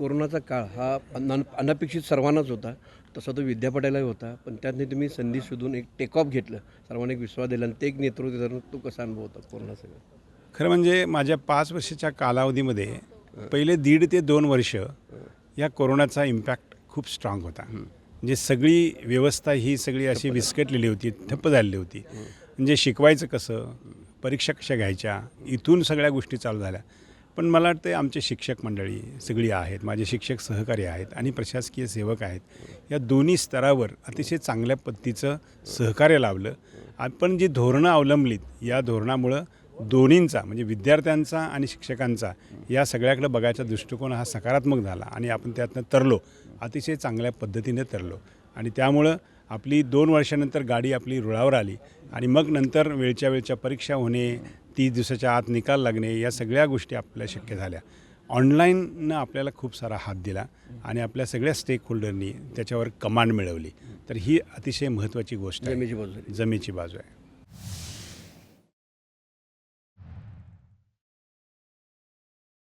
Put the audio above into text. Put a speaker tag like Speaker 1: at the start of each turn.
Speaker 1: कोरोनाचा काळ हा अन अनपेक्षित सर्वांनाच होता. तसा तो विद्यापीठालाही होता. पण त्यातनी तुम्ही संधी शोधून एक टेक ऑफ घेतलं. सर्वांना एक विश्वास दिला आणि ते एक नेतृत्व धरून तो कसा अनुभव होता कोरोना सगळं?
Speaker 2: खरं म्हणजे माझ्या पाच वर्षाच्या कालावधीमध्ये पहिले दीड ते दोन वर्ष या कोरोनाचा इम्पॅक्ट खूप स्ट्रॉंग होता. म्हणजे सगळी व्यवस्था ही सगळी अशी विस्कटलेली होती ठप्प झालेली होती. म्हणजे शिकवायचं कसं? परीक्षा कशा घ्यायच्या? इथून सगळ्या गोष्टी चालू झाल्या. पण मला वाटतं आमचे शिक्षक मंडळी सगळी आहेत माझे शिक्षक सहकारी आहेत आणि प्रशासकीय सेवक आहेत या दोन्ही स्तरावर अतिशय चांगल्या पद्धतीचं सहकार्य लावलं आपण जी धोरणं अवलंबलीत या धोरणामुळं दोन्हींचा म्हणजे विद्यार्थ्यांचा आणि शिक्षकांचा या सगळ्याकडे बघायचा दृष्टिकोन हा सकारात्मक झाला आणि आपण त्यातनं तरलो अतिशय चांगल्या पद्धतीने तरलो. आणि त्यामुळं आपली दोन वर्षानंतर गाडी आपली रुळावर आली आणि मग नंतर वेळच्या वेळच्या परीक्षा होणे तीस दिवसाच्या आत निकाल लागणे या सगळ्या गोष्टी आपल्याला शक्य झाल्या. ऑनलाईननं आपल्याला खूप सारा हात दिला आणि आपल्या सगळ्या स्टेक होल्डरनी त्याच्यावर कमांड मिळवली. तर ही अतिशय महत्त्वाची गोष्ट
Speaker 1: बाजू
Speaker 2: जमेची बाजू आहे.